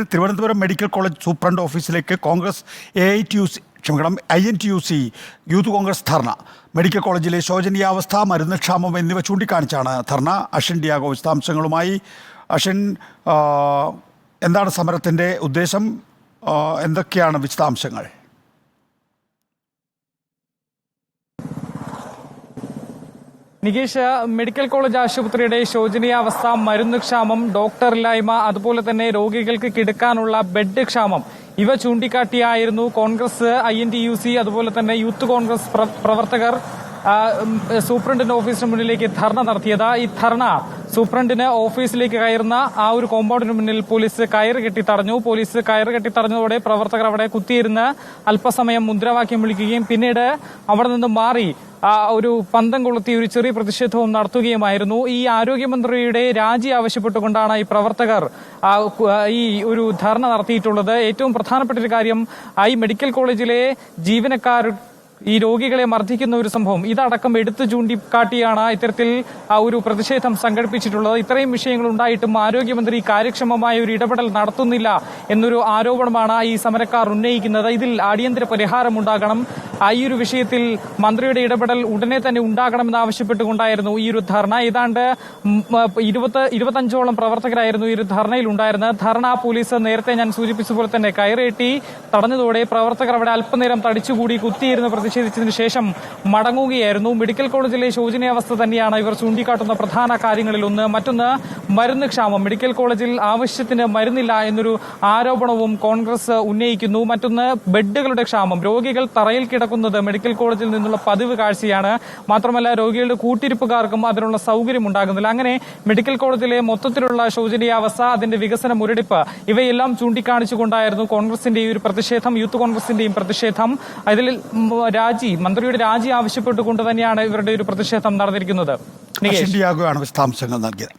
അതായത് Thiruvananthapuram medical college superintendent ഓഫീസിലേക്ക് Congress A I T U C ക്ഷമിക്കണം I N T U C youth Congress dharna. Medical കോളേജിലെ ശോചനീയാവസ്ഥ മരുന്ന് ക്ഷാമം എന്നിവ ചൂണ്ടിക്കാണിച്ചാണ് ധർണ. അഷിൻ ഡിയാഗോ വിശദാംശങ്ങളുമായി. അഷിൻ എന്താണ് സമരത്തിന്റെ ഉദ്ദേശം? എന്തൊക്കെയാണ് വിശദാംശങ്ങൾ? നികേഷ് മെഡിക്കൽ കോളേജ് ആശുപത്രിയുടെ ശോചനീയാവസ്ഥ മരുന്ന് ക്ഷാമം ഡോക്ടറില്ലായ്മ അതുപോലെ തന്നെ രോഗികൾക്ക് കിടക്കാനുള്ള ബെഡ് ക്ഷാമം. ഇവ ചൂണ്ടിക്കാട്ടിയായിരുന്നു Congress I N T U C അതുപോലെ തന്നെ യൂത്ത് കോൺഗ്രസ് പ്രവർത്തകർ സൂപ്രണ്ടിന്റെ ഓഫീസിന് മുന്നിലേക്ക് ധർണ നടത്തിയത്. ഈ ധർണ സൂപ്രണ്ടിന് ഓഫീസിലേക്ക് കയറുന്ന ആ ഒരു കോമ്പൗണ്ടിന് മുന്നിൽ പോലീസ് കയറ് കെട്ടി തടഞ്ഞു. പോലീസ് കയറ് കെട്ടി തടഞ്ഞതോടെ പ്രവർത്തകർ അവിടെ കുത്തിയിരുന്ന് അല്പസമയം മുദ്രാവാക്യം വിളിക്കുകയും പിന്നീട് അവിടെ നിന്ന് മാറി ഒരു പന്തം കൊളുത്തി ഒരു ചെറിയ പ്രതിഷേധവും നടത്തുകയുമായിരുന്നു. ഈ ആരോഗ്യമന്ത്രിയുടെ രാജി ആവശ്യപ്പെട്ടുകൊണ്ടാണ് ഈ പ്രവർത്തകർ ഈ ഒരു ധർണ നടത്തിയിട്ടുള്ളത്. ഏറ്റവും പ്രധാനപ്പെട്ട ഒരു കാര്യം ഈ മെഡിക്കൽ കോളേജിലെ ജീവനക്കാർ ഈ രോഗികളെ മർദ്ദിക്കുന്ന ഒരു സംഭവം. ഇതടക്കം എടുത്തു ചൂണ്ടിക്കാട്ടിയാണ് ഇത്തരത്തിൽ ഒരു പ്രതിഷേധം സംഘടിപ്പിച്ചിട്ടുള്ളത്. ഇത്രയും വിഷയങ്ങൾ ഉണ്ടായിട്ടും ആരോഗ്യമന്ത്രി കാര്യക്ഷമമായ ഒരു ഇടപെടൽ നടത്തുന്നില്ല എന്നൊരു ആരോപണമാണ് ഈ സമരക്കാർ ഉന്നയിക്കുന്നത്. ഇതിൽ അടിയന്തര പരിഹാരം ഉണ്ടാകണം. ഈ ഒരു വിഷയത്തിൽ മന്ത്രിയുടെ ഇടപെടൽ ഉടനെ തന്നെ ഉണ്ടാകണമെന്ന് ആവശ്യപ്പെട്ടുകൊണ്ടായിരുന്നു ഈ ഒരു ധർണ. ഏതാണ്ട് ഇരുപത്തഞ്ചോളം പ്രവർത്തകരായിരുന്നു ഈ ഒരു ധർണയിൽ ഉണ്ടായിരുന്നത്. ധർണ പോലീസ് നേരത്തെ ഞാൻ സൂചിപ്പിച്ചതുപോലെ തന്നെ കയറേറ്റി തടഞ്ഞതോടെ പ്രവർത്തകർ അവിടെ അല്പനേരം തടിച്ചുകൂടി കുത്തിയിരുന്ന് പ്രതിഷേധിച്ചതിന് ശേഷം മടങ്ങുകയായിരുന്നു. മെഡിക്കൽ കോളേജിലെ ശോചനീയാവസ്ഥ തന്നെയാണ് ഇവർ ചൂണ്ടിക്കാട്ടുന്ന പ്രധാന കാര്യങ്ങളിൽ ഒന്ന്. മറ്റൊന്ന് മരുന്ന് ക്ഷാമം. മെഡിക്കൽ കോളേജിൽ ആവശ്യത്തിന് മരുന്നില്ല എന്നൊരു ആരോപണവും കോൺഗ്രസ് ഉന്നയിക്കുന്നു. മറ്റൊന്ന് ബെഡുകളുടെ ക്ഷാമം. രോഗികൾ തറയിൽ കിടക്കുന്നത് മെഡിക്കൽ കോളേജിൽ നിന്നുള്ള പതിവ് കാഴ്ചയാണ്. മാത്രമല്ല രോഗികളുടെ കൂട്ടിരിപ്പുകാർക്കും അതിനുള്ള സൗകര്യം ഉണ്ടാകുന്നില്ല. അങ്ങനെ മെഡിക്കൽ കോളേജിലെ മൊത്തത്തിലുള്ള ശോചനീയാവസ്ഥ അതിന്റെ വികസന മുരടിപ്പ് ഇവയെല്ലാം ചൂണ്ടിക്കാണിച്ചുകൊണ്ടായിരുന്നു കോൺഗ്രസിന്റെ ഈ ഒരു പ്രതിഷേധം യൂത്ത് കോൺഗ്രസിന്റെയും പ്രതിഷേധം. അതിൽ രാജി മന്ത്രിയുടെ രാജി ആവശ്യപ്പെട്ടുകൊണ്ട് തന്നെയാണ് ഇവരുടെ ഒരു പ്രതിഷേധം നടന്നിരിക്കുന്നത്. വിശദാംശങ്ങൾ നൽകിയത്.